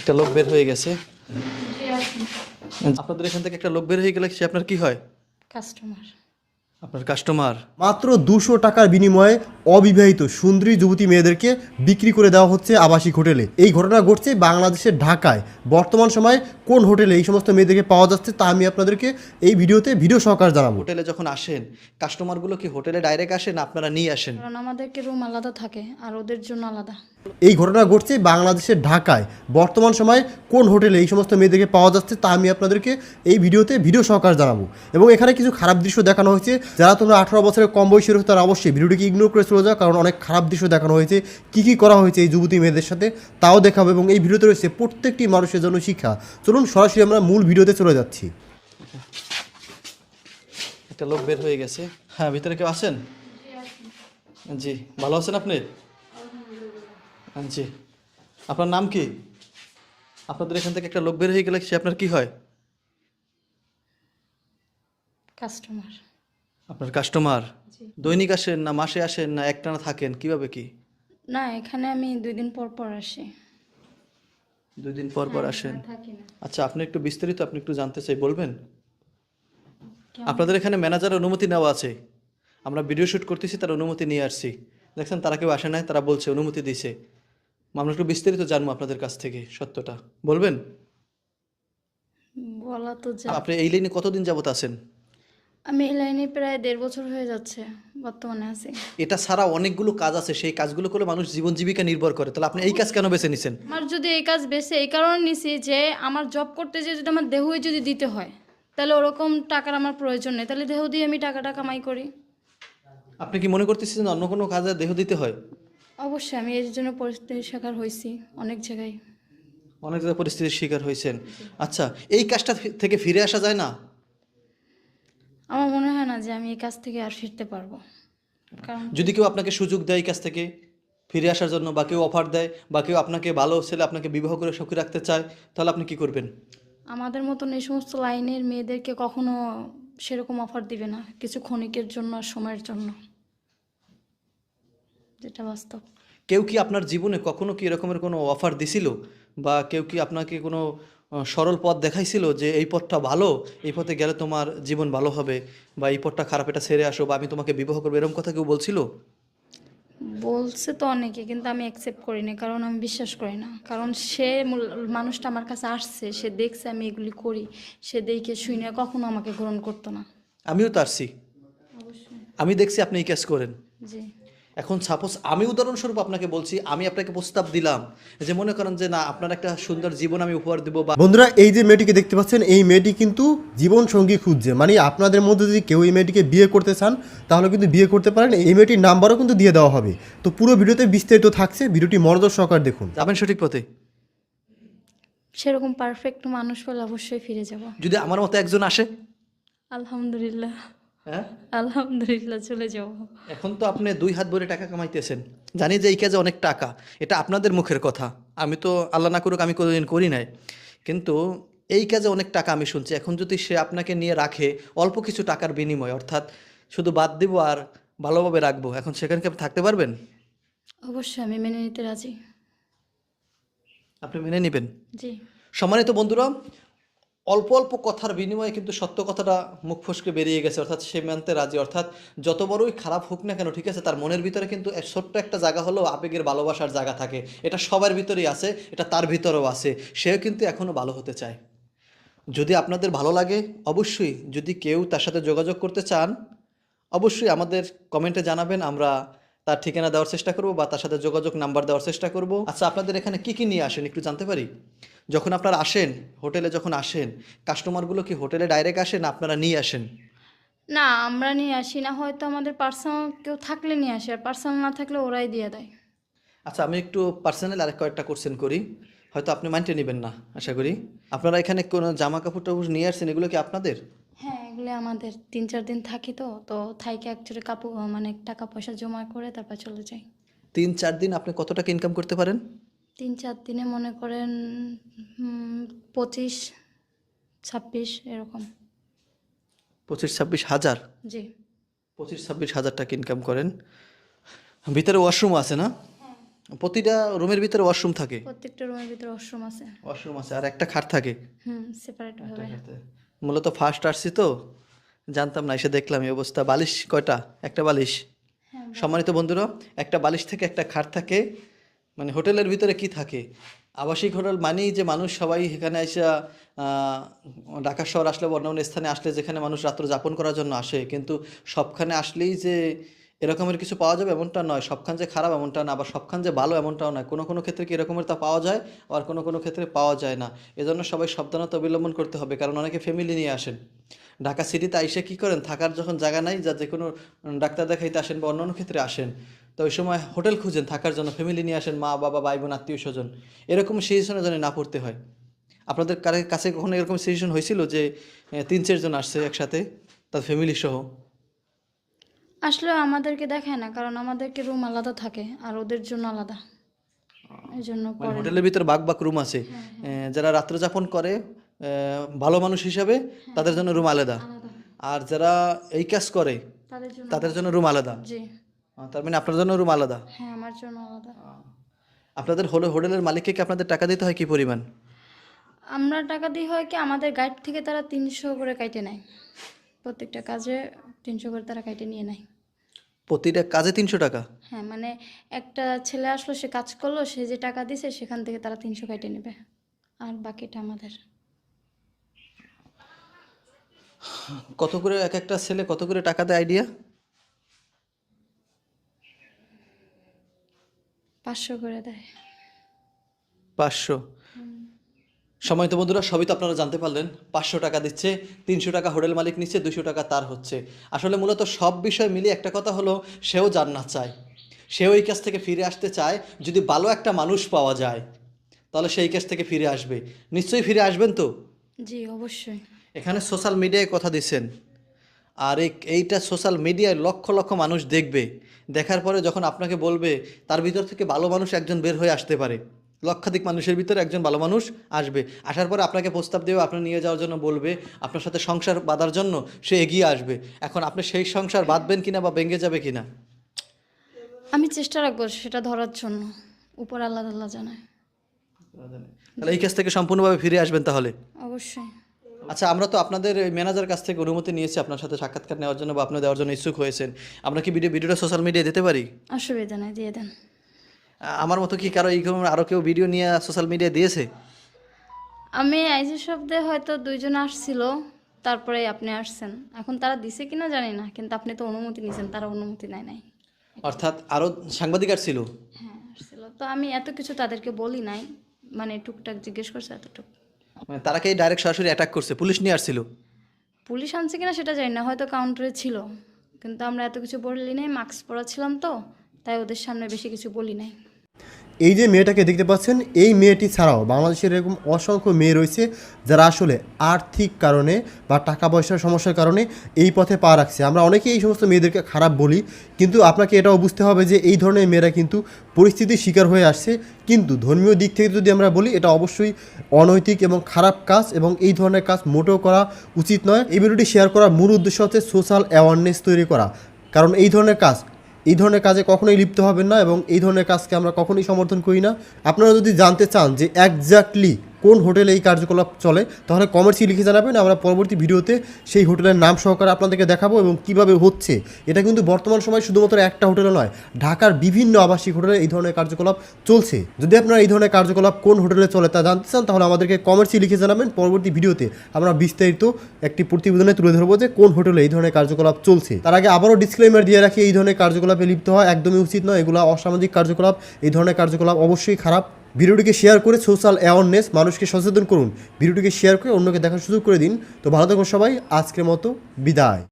একটা লোক বের হয়ে গেছে। আপনাদের এখান থেকে একটা লোক বের হয়ে গেলে সে আপনার কি হয়? কাস্টমার। আপনার কাস্টমার। মাত্র দুশো টাকার বিনিময়ে অবিবাহিত সুন্দরী যুবতী মেয়েদেরকে বিক্রি করে দেওয়া হচ্ছে আবাসিক হোটেলে। এই ঘটনা ঘটছে বাংলাদেশের ঢাকায়। বর্তমান সময়ে কোন হোটেলে এই সমস্ত মেয়েদেরকে পাওয়া যাচ্ছে তা আমি আপনাদেরকে এই ভিডিওতে ভিডিও সহকার জানাব। হোটেলে যখন আসেন কাস্টমারগুলো কি হোটেলে ডাইরেক্ট আসেন না আপনারা নিয়ে আসেন? কারণ আমাদেরকে রুম আলাদা থাকে আর ওদের জন্য আলাদা। এই ঘটনা ঘটছে বাংলাদেশের ঢাকায়। বর্তমান সময়ে কোন হোটেলে এই সমস্ত মেয়েদেরকে পাওয়া যাচ্ছে তা আমি আপনাদেরকে এই ভিডিওতে ভিডিও সহকার জানাব। এবং এখানে কিছু খারাপ দৃশ্য দেখানো হয়েছে। যারা তোমরা আঠারো বছরের কম বয়সী রয়েছে তারা অবশ্যই ভিডিওটিকে ইগনোর করে চলে যাও, কারণ অনেক খারাপ দৃশ্য দেখানো হয়েছে। কী কী করা হয়েছে এই যুবতী মেয়েদের সাথে তাও দেখাবো এবং এই ভিডিওতে রয়েছে প্রত্যেকটি মানুষের জন্য শিক্ষা। চলুন সরাসরি আমরা মূল ভিডিওতে চলে যাচ্ছি। একটা লোক বের হয়ে গেছে। হ্যাঁ ভিতরে কেউ আছেন? জি, ভালো আছেন আপনি? জি আপনার নাম কি? আপনাদের এখান থেকে একটা লোক বের হয়ে গেলে সে আপনার কি হয়? কাস্টমার। আপনার কাস্টমার? দৈনিক আসেন না মাসে আসেন না একটানা থাকেন? কীভাবে কি? না এখানে আমি দুই দিন পর পর আসি। দুই দিন পর পর আসেন? থাকি না। আচ্ছা আপনি একটু বিস্তারিত আপনি একটু জানতে চাই বলবেন? আপনাদের এখানে ম্যানেজার অনুমতি নেওয়া আছে। আমরা ভিডিও শুট করতেছি তার অনুমতি নিয়ে আসছি। দেখছেন তারা কেউ আসে নাই তারা বলছে অনুমতি দিছে। আমরা একটু বিস্তারিত জানব আপনাদের কাছ থেকে সত্যটা। বলবেন? বলা তো যা আপনি এই লাইনে কতদিন যাবত আছেন? আমি এই লাইনে প্রায় দেড় বছর হয়ে যাচ্ছে বর্তমানে আছি। এটা ছাড়া অনেকগুলো কাজ আছে সেই কাজগুলো করে মানুষ জীবন জীবিকা নির্ভর করে। তাহলে আপনি এই কাজ কেন বেছে নিছেন? আমার যদি এই কাজ বেছে এই কারণে নিছি যে আমার জব করতে যে যদি আমার দেহই যদি দিতে হয় তাহলে ওরকম টাকার আমার প্রয়োজন নেই। তাহলে দেহ দিয়ে আমি টাকাটা কামাই করি। আপনি কি মনে করতেছেন অন্য কোনো কাজে দেহ দিতে হয়? অবশ্যই আমি এর জন্য পরিস্থিতির শিকার হয়েছি অনেক জায়গায়। অনেক জায়গায় পরিস্থিতির শিকার হয়েছেন। আচ্ছা এই কাজটা থেকে ফিরে আসা যায় না? আমার মনে হয় না যে আমি এই কাজ থেকে আর ফিরতে পারব। কারণ যদি কেউ আপনাকে সুযোগ দেয় এই কাছ থেকে ফিরে আসার জন্য বা কেউ অফার দেয় বা কেউ আপনাকে ভালো ছেলে আপনাকে বিবাহ করে সুখী রাখতে চায় তাহলে আপনি কি করবেন? আমাদের মতন এই সমস্ত লাইনের মেয়েদেরকে কখনো সেরকম অফার দিবে না কিছু ক্ষণিকের জন্য আর সময়ের জন্য। যেটা বাস্তব। কেউ কি আপনার জীবনে কখনো কি এরকমের কোনো অফার দিছিল? বা কেউ কি আপনাকে কোনো সরল পথ দেখাইছিল যে এই পথটা ভালো এই পথে গেলে তোমার জীবন ভালো হবে বা এই পথটা খারাপ এটা ছেড়ে আসো বা আমি তোমাকে বিবাহ করব এরকম কথা কেউ বলছিল? বলছে তো অনেকে কিন্তু আমি অ্যাকসেপ্ট করি না কারণ আমি বিশ্বাস করি না। কারণ সে মানুষটা আমার কাছে আসছে সে দেখছে আমি এগুলি করি সে দেখে শুনে কখনো আমাকে গ্রহণ করতো না। আমিও তো আসছি। আমি দেখছি আপনি এই কাজ করেন। জি। এখন সাপোজ আমি উদাহরণস্বরূপ আপনাকে বলছি আমি আপনাকে প্রস্তাব দিলাম যে মনে করেন যে না আপনার একটা সুন্দর জীবন আমি উপহার দেবো বা বন্ধুরা এই যে মেয়েটিকে দেখতে পাচ্ছেন এই মেয়েটি কিন্তু জীবন সঙ্গী খুঁজছে। মানে আপনাদের মধ্যে যদি কেউ এই মেয়েটিকে বিয়ে করতে চান তাহলে কিন্তু বিয়ে করতে পারেন। এই মেয়েটির নাম্বারও কিন্তু দিয়ে দেওয়া হবে। তো পুরো ভিডিওতে বিস্তারিত থাকছে ভিডিওটি মনোযোগ সহকার দেখুন। যাবেন সঠিক পথে? সেরকম পারফেক্ট মানুষ হলে অবশ্যই ফিরে যাব। যদি আমার মতো একজন আসে? আলহামদুলিল্লাহ। হ্যাঁ? আলহামদুলিল্লাহ চলে যাব এখন তো আপনি দুই হাত ভরে টাকা কামাইতেছেন। জানি যে এই কাজে অনেক টাকা এটা আপনাদের মুখের কথা। আমি তো আল্লাহ না করুক আমি কোনোদিন করি নাই। কিন্তু এই কাজে অনেক টাকা আমি শুনছি। এখন যদি সে আপনাকে নিয়ে রাখে অল্প কিছু টাকার বিনিময় অর্থাৎ শুধু বাদ দিব আর ভালোভাবে রাখব এখন সেখানে কি আপনি থাকতে পারবেন? অবশ্যই আমি মেনে নিতে রাজি। আপনি মেনে নেবেন? জি। সম্মানিত বন্ধুরা অল্প অল্প কথার বিনিময়ে কিন্তু সত্য কথাটা মুখ ফসকে বেরিয়ে গেছে, অর্থাৎ সে মানতে রাজি। অর্থাৎ যত বড়ই খারাপ হোক না কেন, ঠিক আছে, তার মনের ভিতরে কিন্তু ছোট্ট একটা জায়গা হলেও আবেগের ভালোবাসার জায়গা থাকে। এটা সবার ভিতরেই আছে, এটা তার ভিতরেও আছে। সেও কিন্তু এখনও ভালো হতে চায়। যদি আপনাদের ভালো লাগে, অবশ্যই যদি কেউ তার সাথে যোগাযোগ করতে চান, অবশ্যই আমাদের কমেন্টে জানাবেন, আমরা তার ঠিকানা দেওয়ার চেষ্টা করব বা তার সাথে যোগাযোগ নাম্বার দেওয়ার চেষ্টা করব। আচ্ছা আপনাদের এখানে কি কি নিয়ে আসেন একটু জানতে পারি? যখন আপনারা আসেন হোটেলে যখন আসেন কাস্টমারগুলো কি হোটেলে ডাইরেক্ট আসেন আপনারা নিয়ে আসেন? না আমরা নিয়ে আসি না। হয়তো আমাদের পার্সোনাল কেউ থাকলে নিয়ে আসে আর পার্সোনাল না থাকলে ওরাই দিয়ে দেয়। আচ্ছা আমি একটু পার্সোনাল আরেক কয়েকটা কোশ্চেন করি। হয়তো আপনি মাইন্ডে নেবেন না আশা করি। আপনারা এখানে কোনো জামা কাপড় টাপড় নিয়ে আসছেন এগুলো কি আপনাদের? হ্যাঁ এগুলো আমাদের তিন চার দিন থাকি তো তো থাইকে অ্যাকচুয়ালি কাপড় মানে টাকা পয়সা জমা করে তারপর চলে যাই। তিন চার দিন আপনি কত টাকা ইনকাম করতে পারেন? তিন চার দিনে মনে করেন পঁচিশ ছাব্বিশ এরকম। পঁচিশ ছাব্বিশ হাজার? জি। পঁচিশ ছাব্বিশ হাজার টাকা ইনকাম করেন। ভিতরে ওয়াশরুম আছে না? প্রতিটা রুমের ভিতরে ওয়াশরুম থাকে? প্রত্যেকটা রুমের ভিতরে ওয়াশরুম আছে। ওয়াশরুম আছে আর একটা খাট থাকে? হুম সেপারেট ভাবে। মূলত ফার্স্ট আসছি তো জানতাম না এসে দেখলাম এই অবস্থা। বালিশ কয়টা? একটা বালিশ। হ্যাঁ সম্মানিত বন্ধুরা একটা বালিশ থেকে একটা খাট থাকে। মানে হোটেলের ভিতরে কি থাকে? আবাসিক হোটেল মানেই যে মানুষ সবাই এখানে এসে ঢাকা শহর আসলে বা অন্যান্য স্থানে আসলে যেখানে মানুষ রাত্র যাপন করার জন্য আসে। কিন্তু সবখানে আসলেই যে এরকমের কিছু পাওয়া যাবে এমনটা নয়। সবখান যে খারাপ এমনটা না আবার সবখান যে ভালো এমনটাও নয়। কোনো কোনো ক্ষেত্রে কি এরকমের তা পাওয়া যায়? আবার কোনো কোনো ক্ষেত্রে পাওয়া যায় না। এজন্য সবাই সাবধানতা অবলম্বন করতে হবে। কারণ অনেকে ফ্যামিলি নিয়ে আসেন। ঢাকা সিটিতে আইসে কি করেন? থাকার যখন জায়গা নাই, যা যে কোনো ডাক্তার দেখাইতে আসেন বা অন্যান্য ক্ষেত্রে আসেন, তো ওই সময় হোটেল খুঁজেন, থাকার জন্য ফ্যামিলি নিয়ে আসেন, মা, বাবা, ভাই, বোন, আত্মীয়, স্বজন। এরকম সিচুয়েশনে যেন না পড়তে হয়। আপনাদের কাছে কখনো এরকম সিচুয়েশন হয়েছিল যে তিন, চারজন আসছে একসাথে, তার ফ্যামিলি সহ? আসলে আমাদেরকে দেখায় না কারণ আমাদেরকে রুম আলাদা থাকে আর ওদের জন্য আলাদা। এই জন্য মানে হোটেলের ভিতরে বাক বাক রুম আছে। যারা রাত্র যাপন করে ভালো মানুষ হিসাবে তাদের জন্য রুম আলাদা। আলাদা। আর যারা এই কাজ করে তাদের জন্য তাদের জন্য রুম আলাদা। জি। তার মানে আপনার জন্য রুম আলাদা। হ্যাঁ আমার জন্য আলাদা। আপনাদের হলে হোটেলের মালিককে কি আপনাদের টাকা দিতে হয় কি পরিমাণ? আমরা টাকা দিই হয় কি আমাদের গাইড থেকে তারা তিনশো করে কাইটে নেয়। প্রত্যেকটা কাজে তিনশো করে তারা কাইটে নিয়ে নেয়। প্রতিটা কাজে তিনশো টাকা? হ্যাঁ মানে একটা ছেলে আসলো সে কাজ করল সে যে টাকা দিছে সেখান থেকে তারা তিনশো কাইটে নেবে। আর বাকিটা আমাদের। কত করে এক একটা ছেলে কত করে টাকা দেয় আইডিয়া পাঁচশো করে দেয়। পাঁচশো। সময় তো বন্ধুরা সবই তো আপনারা জানতে পারলেন। পাঁচশো টাকা দিচ্ছে তিনশো টাকা হোটেল মালিক নিচ্ছে দুশো টাকা তার হচ্ছে। আসলে মূলত সব বিষয় মিলিয়ে একটা কথা হলো সেও জান্নাত চায়। সেও এই কাছ থেকে ফিরে আসতে চায় যদি ভালো একটা মানুষ পাওয়া যায় তাহলে সেই কাছ থেকে ফিরে আসবে। নিশ্চয়ই ফিরে আসবেন তো? জি অবশ্যই। এখানে সোশ্যাল মিডিয়ায় কথা দিচ্ছেন। আর এই এইটা সোশ্যাল মিডিয়ায় লক্ষ লক্ষ মানুষ দেখবে। দেখার পরে যখন আপনাকে বলবে তার ভিতর থেকে ভালো মানুষ একজন বের হয়ে আসতে পারে। লক্ষাধিক মানুষের ভিতরে একজন ভালো মানুষ আসবে। আসার পরে আপনাকে প্রস্তাব দেবে আপনার নিয়ে যাওয়ার জন্য বলবে আপনার সাথে সংসার বাঁধার জন্য সে এগিয়ে আসবে। এখন আপনি সেই সংসার বাঁধবেন কিনা বা ভেঙে যাবে কিনা? আমি চেষ্টা রাখব সেটা ধরার জন্য। উপর আল্লাহ আল্লাহ জানায় তাহলে এই কাছ থেকে সম্পূর্ণভাবে ফিরে আসবেন তাহলে? অবশ্যই। আচ্ছা আমরা তো আপনাদের ম্যানেজার কাছ থেকে অনুমতি নিয়েছি আপনার সাথে সাক্ষাৎকার নেওয়ার জন্য বা আপনার দেওয়ার জন্য ইচ্ছুক হয়েছেন। আমরা কি ভিডিও ভিডিওটা সোশ্যাল মিডিয়ায় দিতে পারি? অসুবিধা নাই দিয়ে দেন। আমার মতো কি কারও এই আরও কেউ ভিডিও নিয়ে সোশ্যাল মিডিয়া দিয়েছে? আমি আইজি শব্দে হয়তো দুইজন আসছিল তারপরে আপনি আসছেন। এখন তারা দিছে কিনা জানি না কিন্তু আপনি তো অনুমতি নিয়েছেন তারা অনুমতি নেয় নাই। অর্থাৎ আরও সাংবাদিক আর ছিল হ্যাঁ আসছিল। তো আমি এত কিছু তাদেরকে বলি নাই মানে টুকটাক জিজ্ঞেস করছে এতটুকু। মানে তারা কি ডাইরেক্ট সরাসরি অ্যাটাক করছে? পুলিশ নিয়ে আসছিল? পুলিশ আনছে কিনা সেটা জানি না হয়তো কাউন্টারে ছিল। কিন্তু আমরা এত কিছু বলি নাই মাস্ক পরা ছিলাম তো তাই ওদের সামনে বেশি কিছু বলি নাই। এই যে মেয়েটাকে দেখতে পাচ্ছেন, এই মেয়েটি ছাড়াও বাংলাদেশের এরকম অসংখ্য মেয়ে রয়েছে যারা আসলে আর্থিক কারণে বা টাকা পয়সার সমস্যার কারণে এই পথে পা রাখছে। আমরা অনেকেই এই সমস্ত মেয়েদেরকে খারাপ বলি, কিন্তু আপনাকে এটাও বুঝতে হবে যে এই ধরনের মেয়েরা কিন্তু পরিস্থিতির শিকার হয়ে আসছে। কিন্তু ধর্মীয় দিক থেকে যদি আমরা বলি, এটা অবশ্যই অনৈতিক এবং খারাপ কাজ এবং এই ধরনের কাজ মোটেও করা উচিত নয়। এই ভিডিওটি শেয়ার করার মূল উদ্দেশ্য হচ্ছে সোশ্যাল অ্যাওয়ারনেস তৈরি করা। কারণ এই ধরনের কাজ এই ধরনের কাজে কখনোই লিপ্ত হবেন না এবং এই ধরনের কাজকে আমরা কখনোই সমর্থন করি না। আপনারা যদি জানতে চান যে একজাক্টলি কোন হোটেলে এই কার্যকলাপ চলে, তাহলে কমেন্টসই লিখে জানাবেন, আমরা পরবর্তী ভিডিওতে সেই হোটেলের নাম সহকারে আপনাদেরকে দেখাবো এবং কীভাবে হচ্ছে। এটা কিন্তু বর্তমান সময় শুধুমাত্র একটা হোটেলে নয়, ঢাকার বিভিন্ন আবাসিক হোটেলে এই ধরনের কার্যকলাপ চলছে। যদি আপনারা এই ধরনের কার্যকলাপ কোন হোটেলে চলে তা জানতে চান, তাহলে আমাদেরকে কমেন্টসই লিখে জানাবেন। পরবর্তী ভিডিওতে আমরা বিস্তারিত একটি প্রতিবেদনে তুলে ধরবো যে কোন হোটেলে এই ধরনের কার্যকলাপ চলছে। তার আগে আবারও ডিসক্লেমার দিয়ে রাখি, এই ধরনের কার্যকলাপে লিপ্ত হওয়া একদমই উচিত নয়, এগুলো অসামাজিক কার্যকলাপ, এই ধরনের কার্যকলাপ অবশ্যই খারাপ। ভিডিওটিকে শেয়ার করে সোশ্যাল অ্যাওয়ারনেস মানুষকে সচেতন করুন। ভিডিওটিকে শেয়ার করে অন্যকে দেখার সুযোগ করে দিন। তো ভালো থাকুন সবাই। আজকের মতো বিদায়।